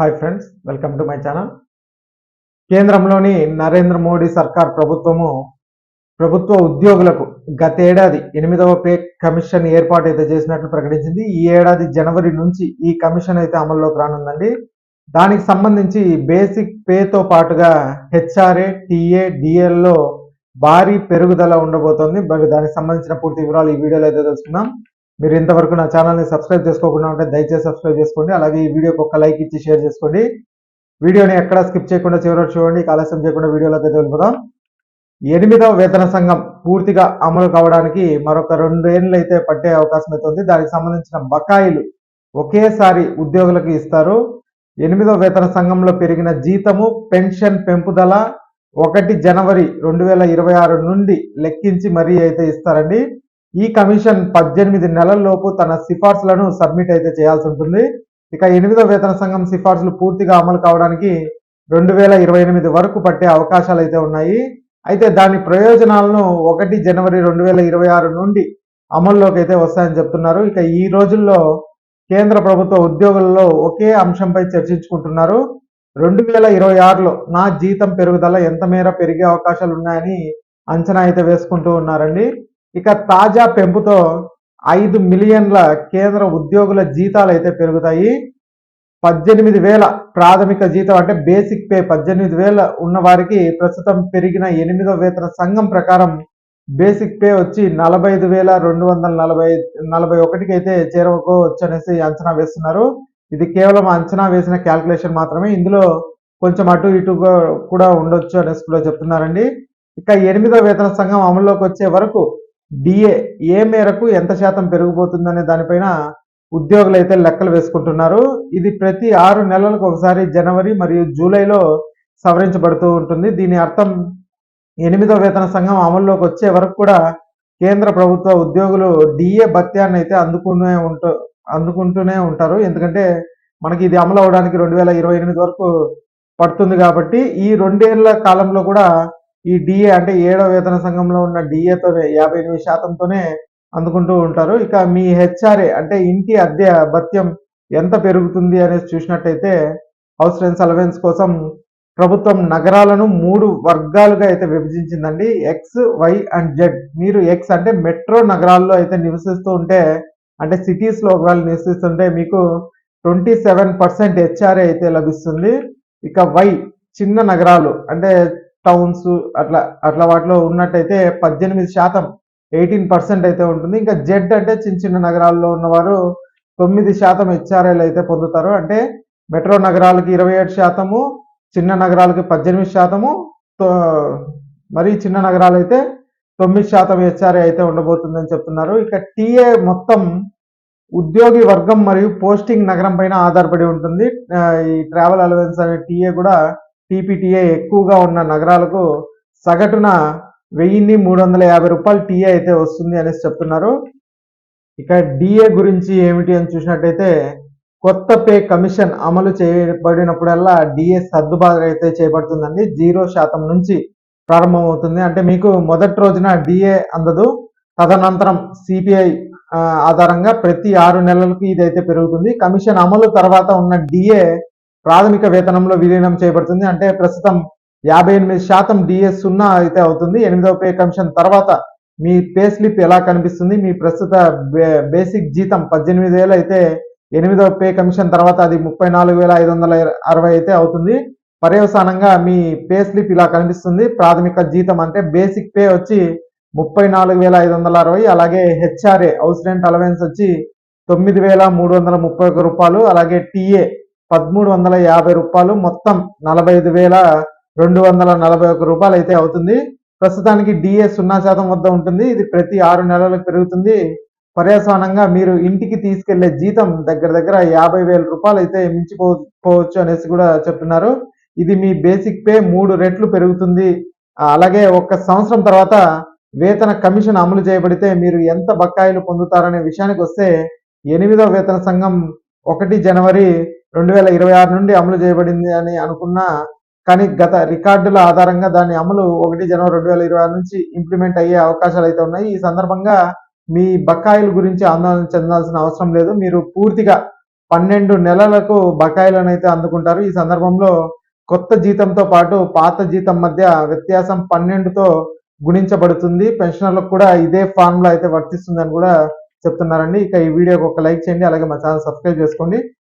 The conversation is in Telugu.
Hi friends welcome to my channel కేంద్రంలోని నరేంద్ర మోడీ సర్కార్ ప్రభుత్వము ప్రభుత్వ ఉద్యోగులకు గతేడాది ఎనిమిదవ పే కమిషన్ ఏర్పాటు అయితే చేసినట్లు ప్రకటించింది. ఈ ఏడాది జనవరి నుంచి ఈ కమిషన్ అయితే అమల్లోకి రానుందండి. దానికి సంబంధించి బేసిక్ పేతో పాటుగా హెచ్ఆర్ఏ టీఏ డిఎల్లో భారీ పెరుగుదల ఉండబోతోంది. మరి దానికి సంబంధించిన పూర్తి వివరాలు ఈ వీడియోలో అయితే తెలుసుకుందాం. మీరు ఇంతవరకు నా ఛానల్ని సబ్స్క్రైబ్ చేసుకోకుండా ఉంటే దయచేసి సబ్స్క్రైబ్ చేసుకోండి. అలాగే ఈ వీడియోకి ఒక లైక్ ఇచ్చి షేర్ చేసుకోండి. వీడియోని ఎక్కడ స్కిప్ చేయకుండా చివరి చూడండి. ఆలస్యం చేయకుండా వీడియోలోకి అయితే వెళ్ళిపోదాం ఎనిమిదవ వేతన సంఘం పూర్తిగా అమలు కావడానికి మరొక రెండేళ్ళు అయితే పట్టే అవకాశం అయితే ఉంది. దానికి సంబంధించిన బకాయిలు ఒకేసారి ఉద్యోగులకు ఇస్తారు. ఎనిమిదవ వేతన సంఘంలో పెరిగిన జీతము పెన్షన్ పెంపుదల ఒకటి జనవరి రెండు వేల ఇరవై ఆరు నుండి లెక్కించి మరీ అయితే ఇస్తారండి. ఈ కమిషన్ పద్దెనిమిది నెలల్లోపు తన సిఫార్సులను సబ్మిట్ అయితే చేయాల్సి ఉంటుంది. ఇక ఎనిమిదో వేతన సంఘం సిఫార్సులు పూర్తిగా అమలు కావడానికి రెండు వేల ఇరవై ఎనిమిది వరకు పట్టే అవకాశాలు అయితే ఉన్నాయి. అయితే దాని ప్రయోజనాలను ఒకటి జనవరి రెండు వేల ఇరవై ఆరు నుండి అమల్లోకి అయితే వస్తాయని చెప్తున్నారు. ఇక ఈ రోజుల్లో కేంద్ర ప్రభుత్వ ఉద్యోగులలో ఒకే అంశంపై చర్చించుకుంటున్నారు. రెండు వేల ఇరవై ఆరులో నా జీతం పెరుగుదల ఎంత మేర పెరిగే అవకాశాలు ఉన్నాయని అంచనా అయితే వేసుకుంటూ ఉన్నారండి. ఇక తాజా పెంపుతో ఐదు మిలియన్ల కేంద్ర ఉద్యోగుల జీతాలు అయితే పెరుగుతాయి. పద్దెనిమిది వేల ప్రాథమిక జీతం అంటే బేసిక్ పే పద్దెనిమిది వేల ఉన్న వారికి ప్రస్తుతం పెరిగిన ఎనిమిదో వేతన సంఘం ప్రకారం బేసిక్ పే వచ్చి నలభై ఐదు వేల రెండు వందల నలభై నలభై ఒకటికి అయితే చేరుకోవచ్చు అనేసి అంచనా వేస్తున్నారు. ఇది కేవలం అంచనా వేసిన క్యాల్కులేషన్ మాత్రమే. ఇందులో కొంచెం అటు ఇటు కూడా ఉండొచ్చు అనేసి కూడా చెప్తున్నారండి. ఇక ఎనిమిదో వేతన సంఘం అమల్లోకి వచ్చే వరకు డిఏ ఏ మేరకు ఎంత శాతం పెరిగిపోతుందనే దానిపైన ఉద్యోగులు అయితే లెక్కలు వేసుకుంటున్నారు. ఇది ప్రతి ఆరు నెలలకు ఒకసారి జనవరి మరియు జూలైలో సవరించబడుతూ ఉంటుంది. దీని అర్థం ఎనిమిదో వేతన సంఘం అమల్లోకి వచ్చే వరకు కూడా కేంద్ర ప్రభుత్వ ఉద్యోగులు డిఏ భత్యాన్ని అయితే అందుకునే ఉంటూ అందుకుంటూనే ఉంటారు. ఎందుకంటే మనకి ఇది అమలు అవడానికి రెండు వేల ఇరవై ఎనిమిది వరకు పడుతుంది కాబట్టి ఈ రెండేళ్ళ కాలంలో కూడా ఈ డిఏ అంటే ఏడో వేతన సంఘంలో ఉన్న డిఏతోనే యాభై ఎనిమిది శాతంతోనే అందుకుంటూ ఉంటారు. ఇక మీ హెచ్ఆర్ఏ అంటే ఇంటి అద్దె భత్యం ఎంత పెరుగుతుంది అనేది చూసినట్టయితే హౌస్ రెంట్స్ అలవెన్స్ కోసం ప్రభుత్వం నగరాలను మూడు వర్గాలుగా అయితే విభజించిందండి. ఎక్స్ వై అండ్ జెడ్ మీరు ఎక్స్ అంటే మెట్రో నగరాల్లో అయితే నివసిస్తూ ఉంటే అంటే సిటీస్లో ఒకవేళ నివసిస్తుంటే మీకు ట్వంటీ సెవెన్ పర్సెంట్ హెచ్ఆర్ఏ అయితే లభిస్తుంది. ఇక వై చిన్న నగరాలు అంటే టౌన్స్ అట్లా అట్లా వాటిలో ఉన్నట్టయితే పద్దెనిమిది శాతం ఎయిటీన్ పర్సెంట్ అయితే ఉంటుంది. ఇంకా జెడ్ అంటే చిన్న చిన్న నగరాల్లో ఉన్నవారు తొమ్మిది శాతం హెచ్ఆర్ఐలు అయితే పొందుతారు. అంటే మెట్రో నగరాలకి ఇరవై ఏడు శాతము చిన్న నగరాలకి పద్దెనిమిది శాతము మరీ చిన్న నగరాలు అయితే తొమ్మిది శాతం హెచ్ఆర్ఏ అయితే ఉండబోతుందని చెప్తున్నారు. ఇక టీఏ మొత్తం ఉద్యోగి వర్గం మరియు పోస్టింగ్ నగరం పైన ఆధారపడి ఉంటుంది. ఈ ట్రావెల్ అలవెన్స్ అనే టీఏ కూడా టీపీటీఏ ఎక్కువగా ఉన్న నగరాలకు సగటున వెయ్యిన్ని మూడు వందల యాభై రూపాయలు టీఏ అయితే వస్తుంది అనేసి చెప్తున్నారు. ఇక డిఏ గురించి ఏమిటి అని చూసినట్టయితే కొత్త పే కమిషన్ అమలు చేయబడినప్పుడల్లా డిఏ సర్దుబాటు అయితే చేయబడుతుందండి. జీరో శాతం నుంచి ప్రారంభమవుతుంది. అంటే మీకు మొదటి రోజున డిఏ అందదు. తదనంతరం సిపిఐ ఆధారంగా ప్రతి ఆరు నెలలకు ఇదైతే పెరుగుతుంది. కమిషన్ అమలు తర్వాత ఉన్న డిఏ ప్రాథమిక వేతనంలో విలీనం చేయబడుతుంది. అంటే ప్రస్తుతం యాభై ఎనిమిది శాతం డిఎస్ సున్నా అయితే అవుతుంది. ఎనిమిదవ పే కమిషన్ తర్వాత మీ పే స్లిప్ ఎలా కనిపిస్తుంది? మీ ప్రస్తుత బేసిక్ జీతం పద్దెనిమిది వేలు అయితే ఎనిమిదవ పే కమిషన్ తర్వాత అది ముప్పై నాలుగు వేల ఐదు వందల అరవై అయితే అవుతుంది. పర్యవసానంగా మీ పే స్లిప్ ఇలా కనిపిస్తుంది. ప్రాథమిక జీతం అంటే బేసిక్ పే వచ్చి ముప్పై నాలుగు వేల ఐదు వందల అరవై అలాగే హెచ్ఆర్ఏ హౌస్ రెంట్ అలవెన్స్ వచ్చి తొమ్మిది వేల మూడు వందల ముప్పై ఒక రూపాయలు అలాగే టీఏ పదమూడు వందల యాభై రూపాయలు మొత్తం నలభై ఐదు వేల రెండు వందల నలభై ఒక రూపాయలు అయితే అవుతుంది. ప్రస్తుతానికి డిఏ సున్నా శాతం వద్ద ఉంటుంది. ఇది ప్రతి ఆరు నెలలకు పెరుగుతుంది. పర్యవసానంగా మీరు ఇంటికి తీసుకెళ్ళే జీతం దగ్గర దగ్గర యాభై వేల రూపాయలు అయితే మించిపోవచ్చు అనేసి కూడా చెప్తున్నారు. ఇది మీ బేసిక్ పే మూడు రెట్లు పెరుగుతుంది. అలాగే ఒక సంవత్సరం తర్వాత వేతన కమిషన్ అమలు చేయబడితే మీరు ఎంత బకాయిలు పొందుతారనే విషయానికి వస్తే ఎనిమిదో వేతన సంఘం ఒకటి జనవరి రెండు వేల ఇరవై ఆరు నుండి అమలు చేయబడింది అని అనుకున్న కానీ గత రికార్డుల ఆధారంగా దాని అమలు ఒకటి జనవరి రెండు వేల ఇరవై ఆరు నుంచి ఇంప్లిమెంట్ అయ్యే అవకాశాలు అయితే ఉన్నాయి. ఈ సందర్భంగా మీ బకాయిల గురించి ఆందోళన చెందాల్సిన అవసరం లేదు. మీరు పూర్తిగా పన్నెండు నెలలకు బకాయిలను అయితే అందుకుంటారు. ఈ సందర్భంలో కొత్త జీతంతో పాటు పాత జీతం మధ్య వ్యత్యాసం పన్నెండుతో గుణించబడుతుంది. పెన్షనర్లకు కూడా ఇదే ఫార్ములా అయితే వర్తిస్తుందని కూడా చెప్తున్నారండి. ఇక ఈ వీడియోకి ఒక లైక్ చేయండి అలాగే మా ఛానల్ సబ్స్క్రైబ్ చేసుకోండి.